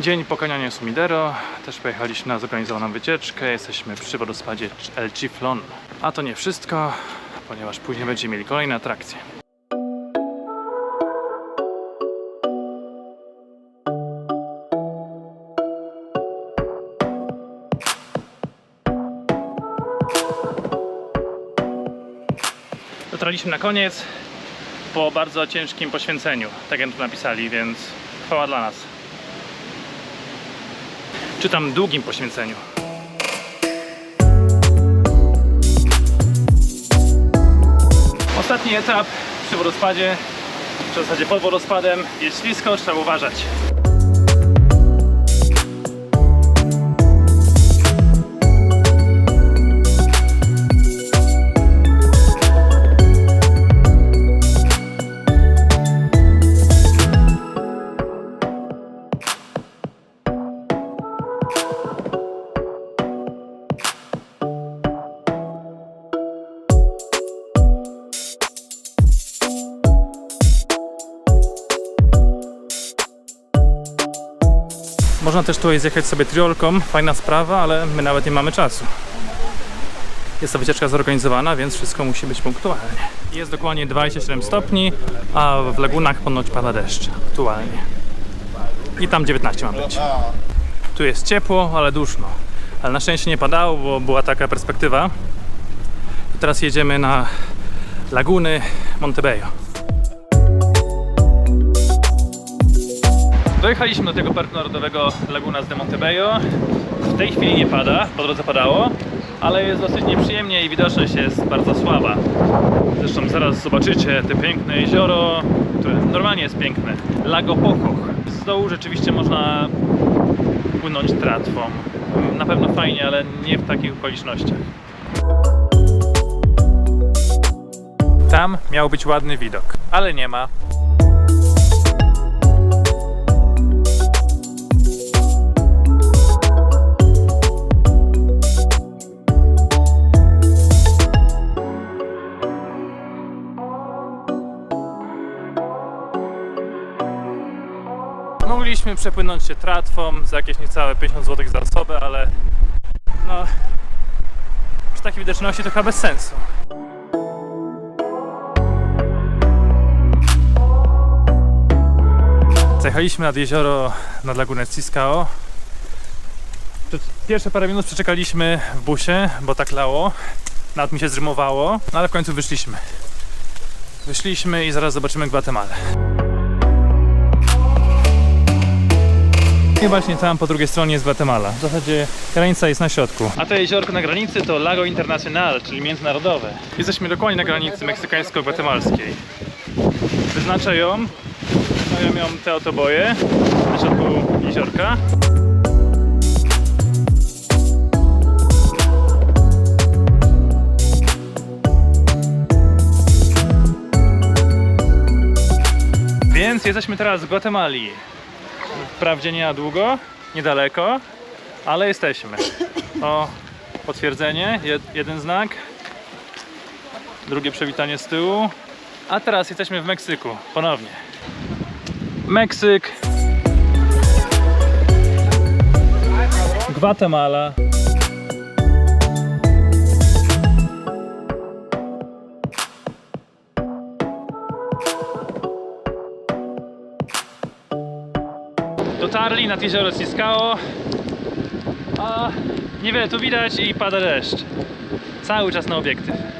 Dzień po Sumidero. Też pojechaliśmy na zorganizowaną wycieczkę. Jesteśmy przy wodospadzie El Chiflon. A to nie wszystko, ponieważ później będziemy mieli kolejne atrakcje. Dotarliśmy na koniec po bardzo ciężkim poświęceniu, tak jak tu napisali, więc chwała dla nas. Czy tam długim poświęceniu. Ostatni etap przy wodospadzie, w zasadzie pod wodospadem, jest ślisko, trzeba uważać. Można też tutaj zjechać sobie triolką, fajna sprawa, ale my nawet nie mamy czasu. Jest to wycieczka zorganizowana, więc wszystko musi być punktualnie. Jest dokładnie 27 stopni, a w lagunach ponoć pada deszcz aktualnie. I tam 19 ma być. Tu jest ciepło, ale duszno. Ale na szczęście nie padało, bo była taka perspektywa. Teraz jedziemy na laguny Montebello. Dojechaliśmy do tego parku narodowego Lagunas de Montebello. W tej chwili nie pada, po drodze padało, ale jest dosyć nieprzyjemnie i widoczność jest bardzo słaba. Zresztą zaraz zobaczycie te piękne jezioro, które normalnie jest piękne. Lago Pochoch. Z dołu rzeczywiście można płynąć tratwą. Na pewno fajnie, ale nie w takich okolicznościach. Tam miał być ładny widok, ale nie ma. Mogliśmy przepłynąć się tratwą za jakieś niecałe 50 zł za osobę, ale no przy takiej widoczności to chyba bez sensu. Zajechaliśmy nad jezioro, nad lagunę. Przez Pierwsze parę minut przeczekaliśmy w busie, bo tak lało. Nawet mi się zrymowało, no ale w końcu wyszliśmy. Wyszliśmy i zaraz zobaczymy Gwatemalę. I właśnie tam po drugiej stronie jest Gwatemala. W zasadzie granica jest na środku. A to jeziorko na granicy to Lago Internacional, czyli międzynarodowe. Jesteśmy dokładnie na granicy meksykańsko-gwatemalskiej. Wyznaczę ją. Stoją ją te otoboje na środku jeziorka. Więc jesteśmy teraz w Gwatemali. Wprawdzie nie na długo, niedaleko, ale jesteśmy. O, potwierdzenie, jed, jeden znak, drugie przywitanie z tyłu. A teraz jesteśmy w Meksyku, ponownie. Meksyk. Gwatemala. Dotarli nad jezioro Ciscao. A niewiele tu widać i pada deszcz. Cały czas na obiektyw.